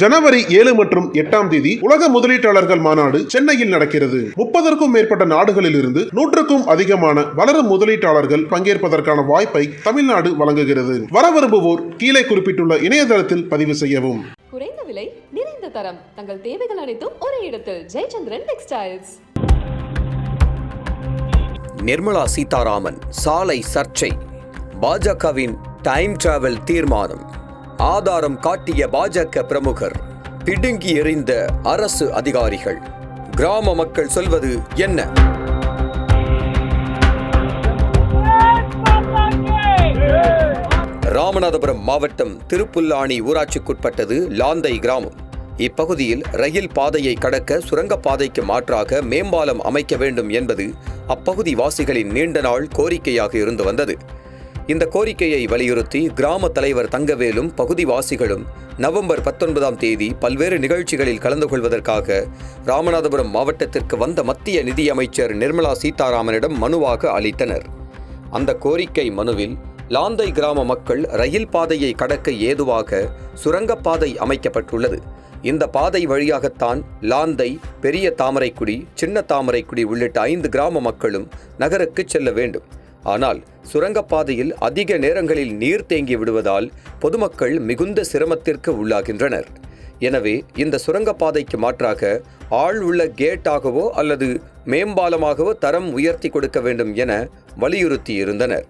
ஜனவரி ஏழு மற்றும் எட்டாம் தேதி உலக முதலீட்டாளர்கள் மாநாடு சென்னையில் நடக்கிறது. முப்பதற்கும் மேற்பட்ட நாடுகளில் இருந்து நூற்றுக்கும் அதிகமான வளரும் முதலீட்டாளர்கள் பங்கேற்பதற்கான வாய்ப்பை தமிழ்நாடு வழங்குகிறது. வர விரும்புவோர் கீழே குறிப்பிட்டுள்ள இணையதளத்தில் பதிவு செய்யவும். குறைந்த விலை நிறைந்த தரம். தங்கள் தேவைகள் அனைத்தும் ஒரே இடத்தில். ஜெயச்சந்திரன் டெக்ஸ்டைல்ஸ். நிர்மலா சீதாராமன் சாலை சர்ச்சை. பாஜகவின் டைம் டிராவல் தீர்மானம். ஆதாரம் காட்டிய பாஜக பிரமுகர். பிடுங்கி எறிந்த அரசு அதிகாரிகள். கிராம மக்கள் சொல்வது என்ன? ராமநாதபுரம் மாவட்டம் திருப்புல்லாணி ஊராட்சிக்குட்பட்டது லாந்தை கிராமம். இப்பகுதியில் ரயில் பாதையை கடக்க சுரங்கப்பாதைக்கு மாற்றாக மேம்பாலம் அமைக்க வேண்டும் என்பது அப்பகுதி வாசிகளின் நீண்ட நாள் கோரிக்கையாக இருந்து வந்தது. இந்த கோரிக்கையை வலியுறுத்தி கிராம தலைவர் தங்கவேலும் பகுதிவாசிகளும் நவம்பர் பத்தொன்பதாம் தேதி பல்வேறு நிகழ்ச்சிகளில் கலந்து கொள்வதற்காக ராமநாதபுரம் மாவட்டத்திற்கு வந்த மத்திய நிதியமைச்சர் நிர்மலா சீதாராமனிடம் மனுவாக அளித்தனர். அந்த கோரிக்கை மனுவில் லாந்தை கிராம மக்கள் ரயில் பாதையை கடக்க ஏதுவாக சுரங்கப்பாதை அமைக்கப்பட்டுள்ளது. இந்த பாதை வழியாகத்தான் லாந்தை பெரிய தாமரைக்குடி சின்ன தாமரைக்குடி உள்ளிட்ட ஐந்து கிராம மக்களும் நகருக்கு செல்ல வேண்டும். ஆனால் சுரங்கப்பாதையில் அதிக நேரங்களில் நீர் தேங்கி விடுவதால் பொதுமக்கள் மிகுந்த சிரமத்திற்கு உள்ளாகின்றனர். எனவே இந்த சுரங்கப்பாதைக்கு மாற்றாக ஆள் உள்ள கேட்டாகவோ அல்லது மேம்பாலமாகவோ தரம் உயர்த்தி கொடுக்க வேண்டும் என வலியுறுத்தியிருந்தனர்.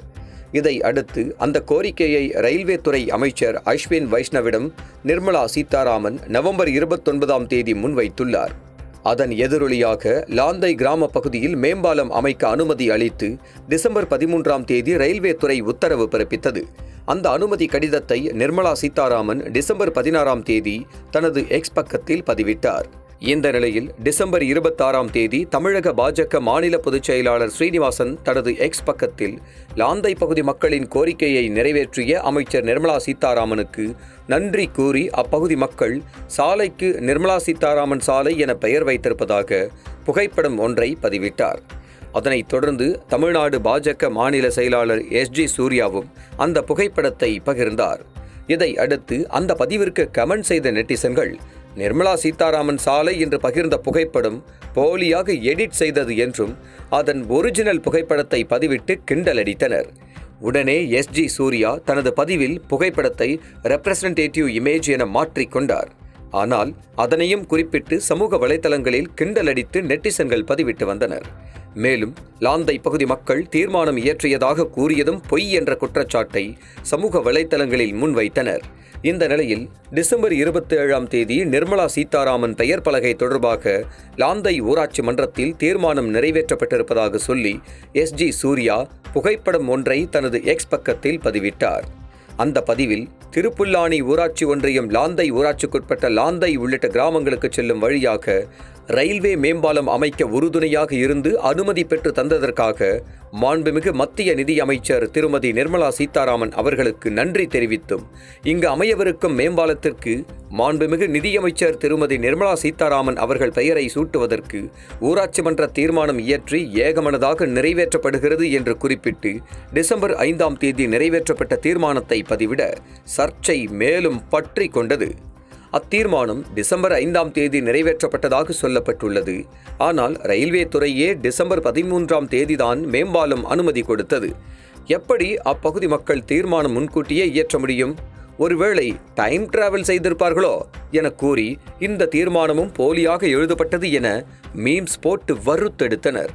இதை அடுத்து அந்த கோரிக்கையை ரயில்வே துறை அமைச்சர் அஸ்வின் வைஷ்ணவிடம் நிர்மலா சீதாராமன் நவம்பர் இருபத்தொன்பதாம் தேதி முன்வைத்துள்ளார். அதன் எதிரொலியாக லாந்தை கிராம பகுதியில் மேம்பாலம் அமைக்க அனுமதி அளித்து டிசம்பர் பதிமூன்றாம் தேதி ரயில்வே துறை உத்தரவு பிறப்பித்தது. அந்த அனுமதி கடிதத்தை நிர்மலா சீதாராமன் டிசம்பர் பதினாறாம் தேதி தனது எக்ஸ் பக்கத்தில் பதிவிட்டார். இந்த நிலையில் டிசம்பர் இருபத்தாறாம் தேதி தமிழக பாஜக மாநில பொதுச் செயலாளர் ஸ்ரீனிவாசன் தனது எக்ஸ் பக்கத்தில் லாந்தை பகுதி மக்களின் கோரிக்கையை நிறைவேற்றிய அமைச்சர் நிர்மலா சீதாராமனுக்கு நன்றி கூறி அப்பகுதி மக்கள் சாலைக்கு நிர்மலா சீதாராமன் சாலை என பெயர் வைத்திருப்பதாக புகைப்படம் ஒன்றை பதிவிட்டார். அதனைத் தொடர்ந்து தமிழ்நாடு பாஜக மாநில செயலாளர் எஸ் ஜி சூர்யாவும் அந்த புகைப்படத்தை பகிர்ந்தார். இதை அடுத்து அந்த பதிவிற்கு கமெண்ட் செய்த நெட்டிசன்கள் நிர்மலா சீதாராமன் சாலை என்று பகிர்ந்த புகைப்படம் போலியாக எடிட் செய்தது என்றும் அதன் ஒரிஜினல் புகைப்படத்தை பதிவிட்டு கிண்டலடித்தனர். உடனே எஸ் ஜி சூர்யா தனது பதிவில் புகைப்படத்தை ரெப்ரசன்டேட்டிவ் இமேஜ் என மாற்றிக்கொண்டார் ஆனால் அதனையும் குறிப்பிட்டு சமூக வலைதளங்களில் கிண்டலடித்து நெட்டிசன்கள் பதிவிட்டு வந்தனர். மேலும் லாந்தை பகுதி மக்கள் தீர்மானம் இயற்றியதாக கூறியதும் பொய் என்ற குற்றச்சாட்டை சமூக வலைதளங்களில் முன்வைத்தனர். இந்த நிலையில் டிசம்பர் இருபத்தி ஏழாம் தேதி நிர்மலா சீதாராமன் பெயர் பலகை தொடர்பாக லாந்தை ஊராட்சி மன்றத்தில் தீர்மானம் நிறைவேற்றப்பட்டிருப்பதாக சொல்லி எஸ் ஜி சூர்யா புகைப்படம் ஒன்றை தனது எக்ஸ் பக்கத்தில் பதிவிட்டார். அந்த பதிவில் திருப்புல்லானி ஊராட்சி ஒன்றியம் லாந்தை ஊராட்சிக்குட்பட்ட லாந்தை உள்ளிட்ட கிராமங்களுக்கு செல்லும் வழியாக ரயில்வே மேம்பாலம் அமைக்க உறுதுணையாக இருந்து அனுமதி பெற்று தந்ததற்காக மாண்புமிகு மத்திய நிதியமைச்சர் திருமதி நிர்மலா சீதாராமன் அவர்களுக்கு நன்றி தெரிவித்தும். இங்கு அமையவிருக்கும் மேம்பாலத்திற்கு மாண்புமிகு நிதியமைச்சர் திருமதி நிர்மலா சீதாராமன் அவர்கள் பெயரை சூட்டுவதற்கு ஊராட்சி மன்ற தீர்மானம் இயற்றி ஏகமனதாக நிறைவேற்றப்படுகிறது என்று குறிப்பிட்டு டிசம்பர் ஐந்தாம் தேதி நிறைவேற்றப்பட்ட தீர்மானத்தை பதிவிட சர்ச்சை மேலும் பற்றி கொண்டது. அத்தீர்மானம் டிசம்பர் ஐந்தாம் தேதி நிறைவேற்றப்பட்டதாக சொல்லப்பட்டுள்ளது. ஆனால் ரயில்வே துறையே டிசம்பர் பதிமூன்றாம் தேதிதான் மேம்பாலம் அனுமதி கொடுத்தது. எப்படி அப்பகுதி மக்கள் தீர்மானம் முன்கூட்டியே இயற்ற முடியும்? ஒருவேளை டைம் டிராவல் செய்திருப்பார்களோ? என கூறி இந்த தீர்மானமும் போலியாக எழுதப்பட்டது என மீம்ஸ் போட்டு வறுத்தெடுத்தனர்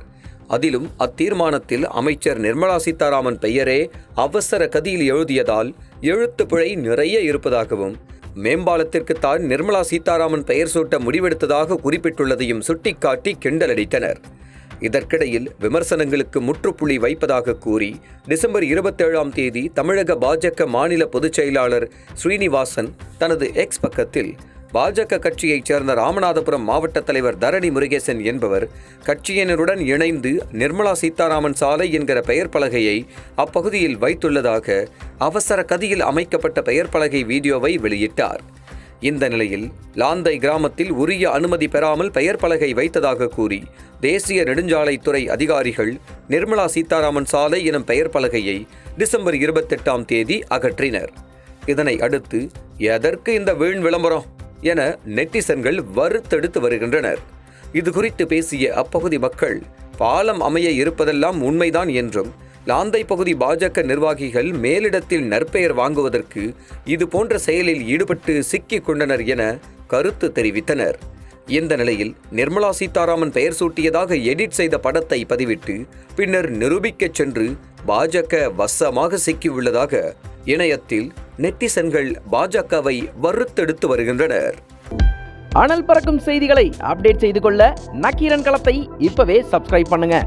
அதிலும் அத்தீர்மானத்தில் அமைச்சர் நிர்மலா சீதாராமன் பெயரே அவசர கதியில் எழுதியதால் எழுத்துப்பிழை நிறைய இருப்பதாகவும் மேம்பாலத்திற்குத்தான் நிர்மலா சீதாராமன் பெயர் சூட்ட முடிவெடுத்ததாக குறிப்பிட்டுள்ளதையும் சுட்டிக்காட்டி கிண்டலடித்தனர். இதற்கிடையில் விமர்சனங்களுக்கு முற்றுப்புள்ளி வைப்பதாக கூறி டிசம்பர் இருபத்தேழாம் தேதி தமிழக பாஜக மாநில பொதுச் செயலாளர் ஸ்ரீனிவாசன் தனது எக்ஸ் பக்கத்தில் பாஜக கட்சியைச் சேர்ந்த ராமநாதபுரம் மாவட்ட தலைவர் தரணி முருகேசன் என்பவர் கட்சியினருடன் இணைந்து நிர்மலா சீதாராமன் சாலை என்கிற பெயர் பலகையை அப்பகுதியில் வைத்துள்ளதாக அவசர கதியில் அமைக்கப்பட்ட பெயர் பலகை வீடியோவை வெளியிட்டார். இந்த நிலையில் லாந்தை கிராமத்தில் உரிய அனுமதி பெறாமல் பெயர் பலகை வைத்ததாக கூறி தேசிய நெடுஞ்சாலைத்துறை அதிகாரிகள் நிர்மலா சீதாராமன் சாலை எனும் பெயர் பலகையை டிசம்பர் இருபத்தெட்டாம் தேதி அகற்றினர். இதனை அடுத்து எதற்கு இந்த வீண் விளம்பரம்? என நெட்டிசன்கள் வறுத்தெடுத்து வருகின்றனர். இது குறித்து பேசிய அப்பகுதி மக்கள் பாலம் அமைய இருப்பதெல்லாம் உண்மைதான் என்றும் லாந்தை பகுதி பாஜக நிர்வாகிகள் மேலிடத்தில் நற்பெயர் வாங்குவதற்கு இது போன்ற செயலில் ஈடுபட்டு சிக்கிக் கொண்டனர் என கருத்து தெரிவித்தனர். இந்த நிலையில் நிர்மலா சீதாராமன் பெயர் சூட்டியதாக எடிட் செய்த படத்தை பதிவிட்டு பின்னர் நிரூபிக்கச் சென்று பாஜக வசமாக சிக்கியுள்ளதாக இணையத்தில் நெட்டிசன்கள் பாஜகவை வறுத்தெடுத்து வருகின்றனர். அனல் பறக்கும் செய்திகளை அப்டேட் செய்து கொள்ள நக்கீரன் களத்தை இப்பவே சப்ஸ்கிரைப் பண்ணுங்க.